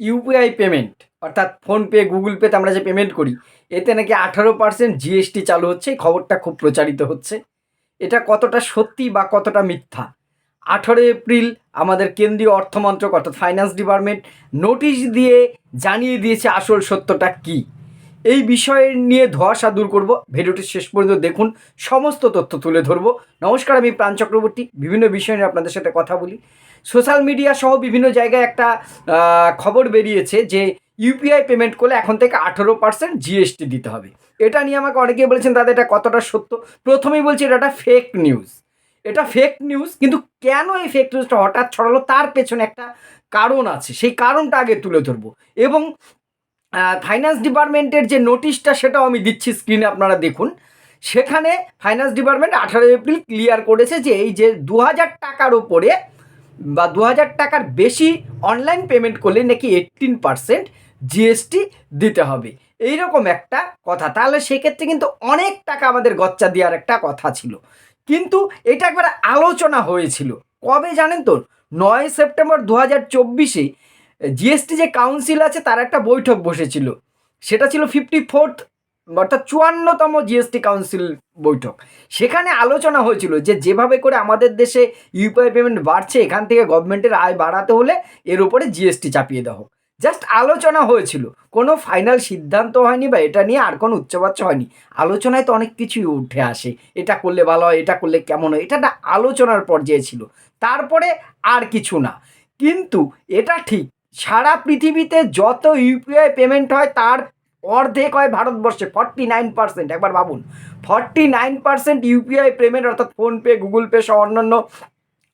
UPI payment অর্থাৎ PhonePe, Google পেতে আমরা যে পেমেন্ট করি, এতে নাকি আঠারো পার্সেন্ট জিএসটি চালু হচ্ছে, এই খবরটা খুব প্রচারিত হচ্ছে। এটা কতটা সত্যি বা কতটা মিথ্যা? আঠারো এপ্রিল আমাদের কেন্দ্রীয় অর্থমন্ত্রক, অর্থাৎ ফাইন্যান্স ডিপার্টমেন্ট নোটিশ দিয়ে জানিয়ে দিয়েছে আসল সত্যটা কী। এই বিষয় নিয়ে ধোয়াশা দূর করব। ভিডিওটি শেষ পর্যন্ত দেখুন, সমস্ত তথ্য তুলে ধরবো। নমস্কার, আমি প্রাণ চক্রবর্তী। বিভিন্ন বিষয় নিয়ে আপনাদের সাথে কথা বলি। সোশ্যাল মিডিয়া সহ বিভিন্ন জায়গায় একটা খবর বেরিয়েছে যে ইউপিআই পেমেন্ট করলে এখন থেকে আঠেরো পার্সেন্ট জিএসটি দিতে হবে। এটা নিয়ে আমাকে অনেকেই বলেছেন, দাদা, এটা কতটা সত্য? প্রথমেই বলছি, এটা একটা ফেক নিউজ এটা ফেক নিউজ কিন্তু কেন এই ফেক নিউজটা হঠাৎ ছড়ালো? তার পেছনে একটা কারণ আছে। সেই কারণটা আগে তুলে ধরবো। এবং ফাইন্যান্স ডিপার্টমেন্টের যে নোটিশটা সেটাও আমি দিচ্ছি স্ক্রিনে আপনারা দেখুন। সেখানে ফাইন্যান্স ডিপার্টমেন্ট আঠারো এপ্রিল ক্লিয়ার করেছে যে এই যে দু হাজার টাকার ওপরে বা দু হাজার টাকার বেশি অনলাইন পেমেন্ট করলে নাকি এইটিন পার্সেন্ট জিএসটি দিতে হবে। এইরকম একটা কথা। তাহলে সেক্ষেত্রে কিন্তু অনেক টাকা আমাদের গচ্চা দেওয়ার একটা কথা ছিল। কিন্তু এটা একবার আলোচনা হয়েছিল। কবে জানেন তো? নয় সেপ্টেম্বর দু হাজার চব্বিশে জিএসটি যে কাউন্সিল আছে, তার একটা বৈঠক বসেছিল। সেটা ছিল ফিফটি ফোর্থ অর্থাৎ চুয়ান্নতম জিএসটি কাউন্সিল বৈঠক। সেখানে আলোচনা হয়েছিল যে যেভাবে করে আমাদের দেশে ইউপিআই পেমেন্ট বাড়ছে, এখান থেকে গভর্নমেন্টের আয় বাড়াতে হলে এর উপরে জিএসটি চাপিয়ে দেওয়া হোক। জাস্ট আলোচনা হয়েছিল। কোনো ফাইনাল সিদ্ধান্ত হয়নি বা এটা নিয়ে আর কোনো উচ্চবাচ্য হয়নি। আলোচনায় তো অনেক কিছুই উঠে আসে। এটা করলে ভালো হয়, এটা করলে কেমন হয়, এটা একটা আলোচনার পর্যায়ে ছিল। তারপরে আর কিছু না। কিন্তু এটা ঠিক। সারা পৃথিবীতে যত ইউপিআই পেমেন্ট হয়, তার অর্ধেক হয় ভারতবর্ষে ফর্টি নাইন পার্সেন্ট একবার ভাবুন। Forty nine percent UPI payment অর্থাৎ ফোনপে গুগল পে সহ অন্যান্য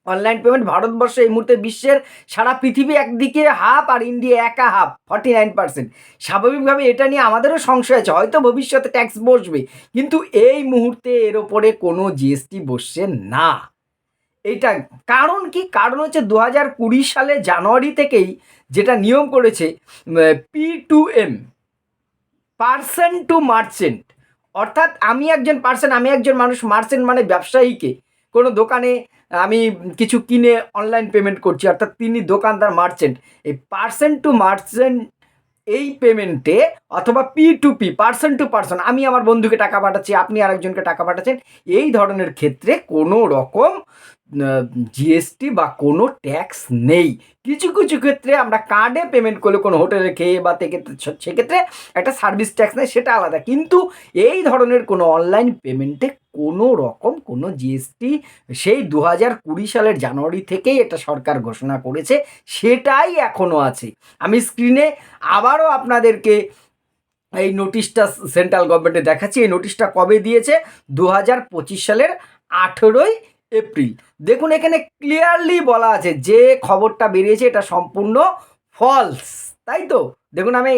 অনলাইন পেমেন্ট ভারতবর্ষে এই মুহূর্তে বিশ্বের সারা পৃথিবী একদিকে হাফ আর ইন্ডিয়া একা হাফ ফর্টি নাইন পার্সেন্ট স্বাভাবিকভাবে এটা নিয়ে আমাদেরও সংশয় আছে, হয়তো ভবিষ্যতে ট্যাক্স বসবে, কিন্তু এই মুহূর্তে এর ওপরে কোনো জিএসটি বসছে না। এটা কারণ কি? কারণ হচ্ছে দু হাজার কুড়ি সালে জানুয়ারি থেকেই যেটা নিয়ম করেছে P to M person to merchant অর্থাৎ আমি একজন পার্সন আমি একজন মানুষ মার্চেন্ট মানে ব্যবসায়ীকে। কোনো দোকানে আমি কিছু কিনে অনলাইন পেমেন্ট করছি, অর্থাৎ তিনি দোকানদার মার্চেন্ট এই পার্সেন্ট টু মার্চেন্ট এই পেমেন্টে অথবা P to P person to person আমি আমার বন্ধুকে টাকা পাঠাচ্ছি, আপনি আরেকজনকে টাকা পাঠাচ্ছেন, এই ধরনের ক্ষেত্রে কোনো রকম জিএসটি বা কোনো ট্যাক্স নেই। কিছু কিছু ক্ষেত্রে আমরা কার্ডে পেমেন্ট করলে কোনো হোটেলে খেয়ে বা সেক্ষেত্রে একটা সার্ভিস ট্যাক্স নেই সেটা আলাদা। কিন্তু এই ধরনের কোনো অনলাইন পেমেন্টে কোনো রকম, কোনো জিএসটি সেই দু হাজার কুড়ি সালের জানুয়ারি থেকেই এটা সরকার ঘোষণা করেছে, সেটাই এখনও আছে। আমি স্ক্রিনে আবারও আপনাদেরকে এই নোটিশটা সেন্ট্রাল গভর্নমেন্টে দেখাচ্ছি। এই নোটিশটা কবে দিয়েছে? দু হাজার পঁচিশ সালের আঠেরোই এপ্রিল। দেখুন, এখানে ক্লিয়ারলি বলা আছে, যে খবরটা বেরিয়েছে এটা সম্পূর্ণ ফলস তাই তো? দেখুন, আমি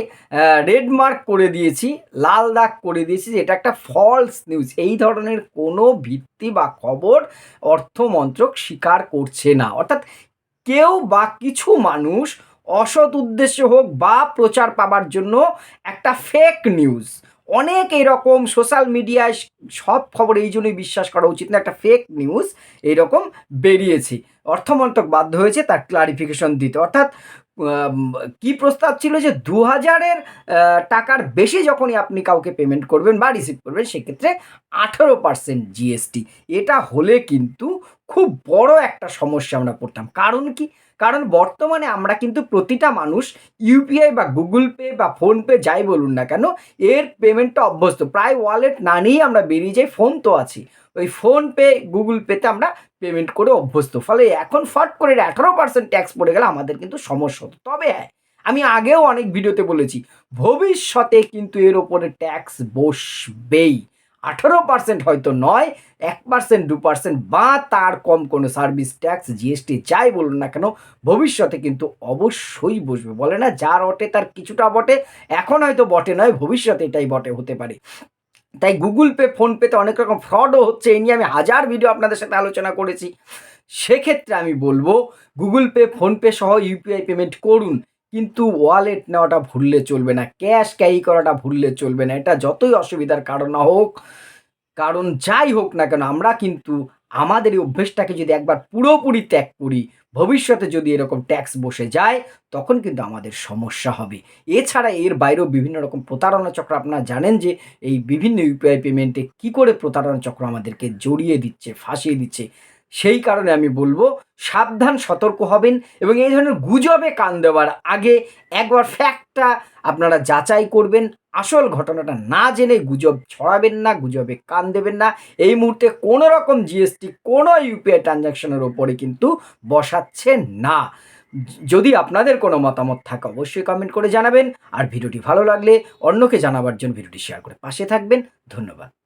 রেড মার্ক করে দিয়েছি, লাল দাগ করে দিয়েছি যে এটা একটা ফলস নিউজ এই ধরনের কোনো ভিত্তি বা খবর অর্থমন্ত্রক স্বীকার করছে না। অর্থাৎ কেউ বা কিছু মানুষ অসৎ উদ্দেশ্য হোক বা প্রচার পাবার জন্য একটা ফেক নিউজ অনেক এরকম সোশ্যাল মিডিয়ায় সব খবর এই জন্যই বিশ্বাস করা উচিত না, একটা ফেক নিউজ এইরকম বেরিয়েছে। অর্থমন্ত্রক বাধ্য হয়েছে তার ক্লারিফিকেশন দিতে। অর্থাৎ কি প্রস্তাব ছিল যে দু হাজারের টাকার বেশি যখনই আপনি কাউকে পেমেন্ট করবেন বা রিসিভ করবেন, সেক্ষেত্রে আঠেরো পার্সেন্ট জিএসটি এটা হলে কিন্তু খুব বড় একটা সমস্যা আমরা পড়তাম। কারণ কি? কারণ বর্তমানে আমরা কিন্তু প্রতিটা মানুষ ইউপিআই বা গুগল পে বা ফোনপে যাই বলুন না কেন, এর পেমেন্টটা অভ্যস্ত। প্রায় ওয়ালেট না নিয়েই আমরা বেরিয়ে যাই ফোন তো আছি ওই ফোন পে গুগল পেতে আমরা পেমেন্ট করে অভ্যস্ত। ফলে এখন ফট করে আঠারো পার্সেন্ট ট্যাক্স পড়ে গেলে আমাদের কিন্তু সমস্যা হতো। তবে হ্যাঁ আমি আগেও অনেক ভিডিওতে বলেছি, ভবিষ্যতে কিন্তু এর ওপরে ট্যাক্স বসবেই। আঠারো পার্সেন্ট হয়তো নয়, এক পার্সেন্ট দু পার্সেন্ট বা তার কম কোনো সার্ভিস ট্যাক্স জিএসটি যাই বলুন না কেন, ভবিষ্যতে কিন্তু অবশ্যই বসবে। বলে না, যার বটে তার কিছুটা বটে, এখন হয়তো বটে নয়, ভবিষ্যতে এটাই বটে, হতে পারে। তাই গুগল পে ফোনপেতে অনেক রকম ফ্রডও হচ্ছে। এই নিয়ে আমি হাজার ভিডিও আপনাদের সাথে আলোচনা করেছি। সেক্ষেত্রে আমি বলব, গুগল পে ফোনপে সহ ইউপিআই পেমেন্ট করুন। কিন্তু ওয়ালেট নেওয়াটা ভুললে চলবে না। ক্যাশ ক্যারি করাটা ভুললে চলবে না। এটা যতই অসুবিধার কারণ হোক, কারণ যাই হোক না কেন, আমরা কিন্তু আমাদের এই অভ্যেসটাকে যদি একবার পুরোপুরি ত্যাগ করি, ভবিষ্যতে যদি এরকম ট্যাক্স বসে যায়, তখন কিন্তু আমাদের সমস্যা হবে। এছাড়া এর বাইরেও বিভিন্ন রকম প্রতারণা চক্র, আপনারা জানেন যে এই বিভিন্ন ইউপিআই পেমেন্টে কী করে প্রতারণা চক্র আমাদেরকে জড়িয়ে দিচ্ছে, ফাঁসিয়ে দিচ্ছে সেই কারণে আমি বলব, সাবধান, সতর্ক হবেন এবং এই ধরনের গুজবে কান দেওয়ার আগে একবার ফ্যাক্টটা আপনারা যাচাই করবেন। আসল ঘটনাটা না জেনে গুজব ছড়াবেন না, গুজবে কান দেবেন না। এই মুহূর্তে কোনো রকম জিএসটি কোনো ইউপিআই ট্রানজ্যাকশনের ওপরে কিন্তু বসাচ্ছে না। যদি আপনাদের কোনো মতামত থাকে অবশ্যই কমেন্ট করে জানাবেন। আর ভিডিওটি ভালো লাগলে অন্যকে জানাবার জন্য ভিডিওটি শেয়ার করে পাশে থাকবেন। ধন্যবাদ।